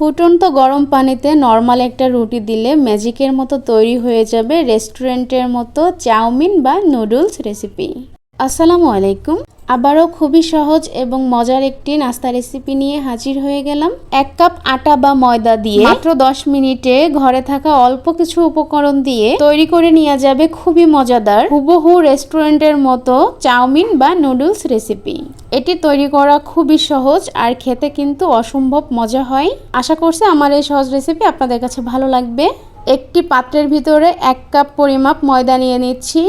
ফুটন্ত গরম পানিতে নর্মাল একটা রুটি দিলে ম্যাজিকের মতো তৈরি হয়ে যাবে রেস্টুরেন্টের মতো চাউমিন বা নুডলস রেসিপি। আসসালামু আলাইকুম। আবারও খুবই সহজ এবং মজার একটি নাস্তা রেসিপি নিয়ে হাজির হয়ে গেলাম। এক কাপ আটা বা ময়দা দিয়ে মাত্র দশ মিনিটে ঘরে থাকা অল্প কিছু উপকরণ দিয়ে তৈরি করে নেওয়া যাবে খুবই মজাদার, হুবহু রেস্টুরেন্টের মতো চাউমিন বা নুডলস রেসিপি এটি তৈরি করা খুবই সহজ আর খেতে কিন্তু অসম্ভব মজা হয়। আশা করছি আমার এই সহজ রেসিপি আপনাদের কাছে ভালো লাগবে। একটি পাত্রের ভিতরে এক কাপ পরিমাপ ময়দা নিয়ে নিচ্ছি।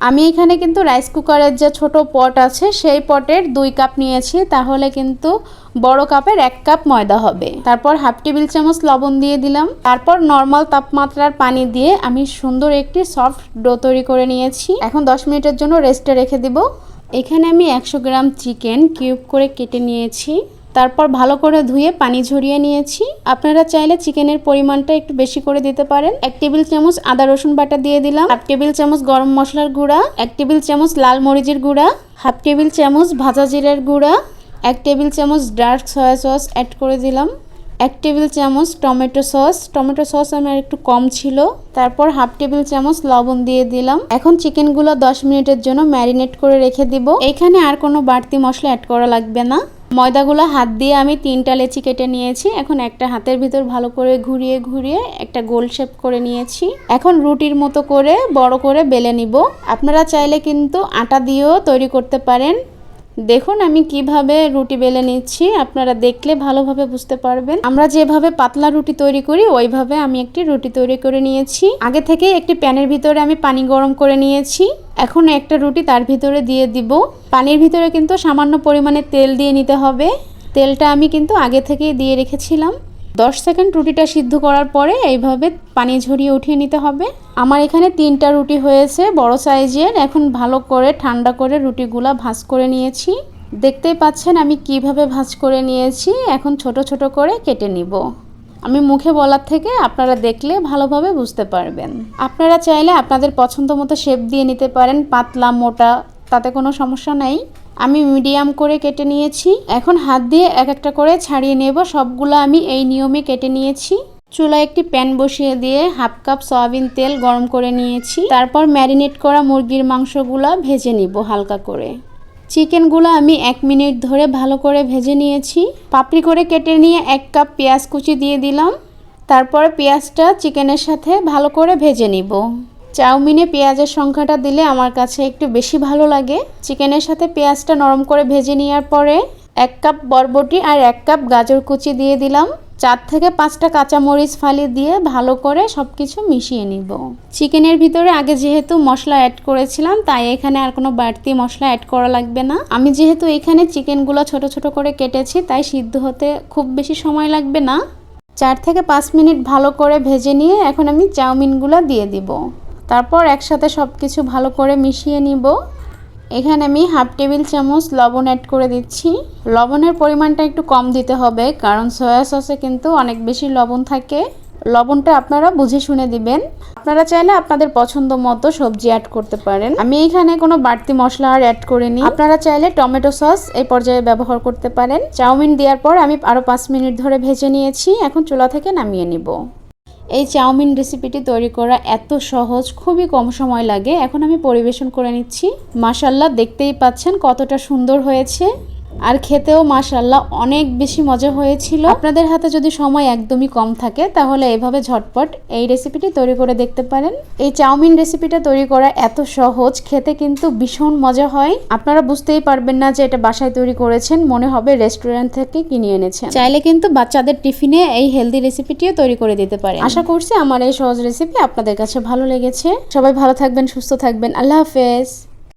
আমি এখানে কিন্তু রাইস কুকারের যে ছোট পট আছে, সেই পটের দুই কাপ নিয়েছি। তাহলে কিন্তু বড় কাপের এক কাপ ময়দা হবে। তারপর হাফ টেবিল চামচ লবণ দিয়ে দিলাম। তারপর নর্মাল তাপমাত্রার পানি দিয়ে আমি সুন্দর একটি সফট ডো তৈরি করে নিয়েছি। এখন দশ মিনিটের জন্য রেস্টে রেখে দিব। এখানে আমি একশো গ্রাম চিকেন কিউব করে কেটে নিয়েছি। তারপর ভালো করে ধুয়ে পানি ঝরিয়ে নিয়েছি। আপনারা চাইলে চিকেনের পরিমাণটা একটু বেশি করে দিতে পারেন। এক টেবিল চামচ আদা রসুন বাটা দিয়ে দিলাম। হাফ টেবিল চামচ গরম মশলার গুঁড়া। এক টেবিল চামচ লাল মরিচের গুঁড়া। হাফ টেবিল চামচ ভাজা জিরের গুঁড়া। এক টেবিল চামচ ডার্ক সয়া সস অ্যাড করে দিলাম। এক টেবিল চামচ টমেটো সস। টমেটো সস আমার একটু কম ছিল। তারপর হাফ টেবিল চামচ লবণ দিয়ে দিলাম। এখন চিকেনগুলো দশ মিনিটের জন্য ম্যারিনেট করে রেখে দিব। এখানে আর কোনো বাড়তি মশলা অ্যাড করা লাগবে না। ময়দাগুলো হাত দিয়ে আমি তিনটা লেচি কেটে নিয়েছি। এখন একটা হাতের ভিতর ভালো করে ঘুরিয়ে ঘুরিয়ে একটা গোল শেপ করে নিয়েছি। এখন রুটির মতো করে বড় করে বেলে নিব। আপনারা চাইলে কিন্তু আটা দিয়েও তৈরি করতে পারেন। দেখুন, আমি কীভাবে রুটি বেলে নিচ্ছি, আপনারা দেখলে ভালোভাবে বুঝতে পারবেন। আমরা যেভাবে পাতলা রুটি তৈরি করি, ওইভাবে আমি একটি রুটি তৈরি করে নিয়েছি। আগে থেকে একটি প্যানের ভিতরে আমি পানি গরম করে নিয়েছি। এখন একটা রুটি তার ভিতরে দিয়ে দিব। পানির ভিতরে কিন্তু সামান্য পরিমাণে তেল দিয়ে নিতে হবে। তেলটা আমি কিন্তু আগে থেকেই দিয়ে রেখেছিলাম। দশ সেকেন্ড রুটিটা সিদ্ধ করার পরে এইভাবে পানি ঝরিয়ে উঠিয়ে নিতে হবে। আমার এখানে তিনটা রুটি হয়েছে, বড় সাইজের। এখন ভালো করে, ঠান্ডা করে রুটিগুলা ভাজ করে নিয়েছি। দেখতেই পাচ্ছেন আমি কীভাবে ভাজ করে নিয়েছি। এখন ছোট ছোট করে কেটে নিব। আমি মুখে বলার থেকে আপনারা দেখলে ভালোভাবে বুঝতে পারবেন। আপনারা চাইলে আপনাদের পছন্দ মতো শেপ দিয়ে নিতে পারেন, পাতলা, মোটা, তাতে কোনো সমস্যা নেই। আমি মিডিয়াম করে কেটে নিয়েছি। এখন হাত দিয়ে এক একটা করে ছাড়িয়ে নেব। সবগুলো আমি এই নিয়মে কেটে নিয়েছি। চুলায় একটি প্যান বসিয়ে দিয়ে হাফ কাপ সয়াবিন তেল গরম করে নিয়েছি। তারপর ম্যারিনেট করা মুরগির মাংসগুলো ভেজে নিব হালকা করে। চিকেনগুলো আমি এক মিনিট ধরে ভালো করে ভেজে নিয়েছি। পাপড়ি করে কেটে নিয়ে এক কাপ পেঁয়াজ কুচি দিয়ে দিলাম। তারপরে পেঁয়াজটা চিকেনের সাথে ভালো করে ভেজে নিব। চাউমিনে পেঁয়াজের সংখ্যাটা দিলে আমার কাছে একটু বেশি ভালো লাগে। চিকেনের সাথে পেঁয়াজটা নরম করে ভেজে নেওয়ার পরে এক কাপ বরবটি আর এক কাপ গাজর কুচি দিয়ে দিলাম। চার থেকে পাঁচটা কাঁচামরিচ ফালি দিয়ে ভালো করে সব কিছু মিশিয়ে নিব। চিকেনের ভিতরে আগে যেহেতু মশলা অ্যাড করেছিলাম, তাই এখানে আর কোনো বাড়তি মশলা অ্যাড করা লাগবে না। আমি যেহেতু এখানে চিকেনগুলো ছোট ছোট করে কেটেছি, তাই সিদ্ধ হতে খুব বেশি সময় লাগবে না। চার থেকে পাঁচ মিনিট ভালো করে ভেজে নিয়ে এখন আমি চাউমিনগুলো দিয়ে দিব। তারপর একসাথে সব কিছু ভালো করে মিশিয়ে নিব। এখানে আমি হাফ টেবিল চামচ লবণ অ্যাড করে দিচ্ছি। লবণের পরিমাণটা একটু কম দিতে হবে, কারণ সয়া সসে কিন্তু অনেক বেশি লবণ থাকে। লবণটা আপনারা বুঝে শুনে দিবেন। আপনারা চাইলে আপনাদের পছন্দ মতো সবজি অ্যাড করতে পারেন। আমি এখানে কোনো বাড়তি মশলা আর অ্যাড করিনি। আপনারা চাইলে টমেটো সস এই পর্যায়ে ব্যবহার করতে পারেন। চাউমিন দেওয়ার পর আমি আরও পাঁচ মিনিট ধরে ভেজে নিয়েছি। এখন চুলা থেকে নামিয়ে নিব। এই চাউমিন রেসিপিটি তৈরি করা এত সহজ, খুবই কম সময় লাগে। এখন আমি পরিবেশন করে নিচ্ছি। মাসাল্লাহ দেখতেই পাচ্ছেন কতটা সুন্দর হয়েছে। আর খেতেও মাশাল্লাহ অনেক বেশি মজা হয়েছিল। আপনাদের হাতে যদি সময় একদমই কম থাকে, তাহলে এভাবে ঝটপট এই রেসিপিটি তৈরি করে দেখতে পারেন। এই চাউমিন রেসিপিটা তৈরি করা এত সহজ, খেতে কিন্তু ভীষণ মজা হয়। আপনারা বুঝতেই পারবেন না যে এটা বাসায় তৈরি করেছেন, মনে হবে রেস্টুরেন্ট থেকে কিনে এনেছেন। চাইলে কিন্তু বাচ্চাদের টিফিনে এই হেলদি রেসিপিটিও তৈরি করে দিতে পারে আশা করছি আমার এই সহজ রেসিপি আপনাদের কাছে ভালো লেগেছে। সবাই ভালো থাকবেন, সুস্থ থাকবেন। আল্লাহ হাফেজ।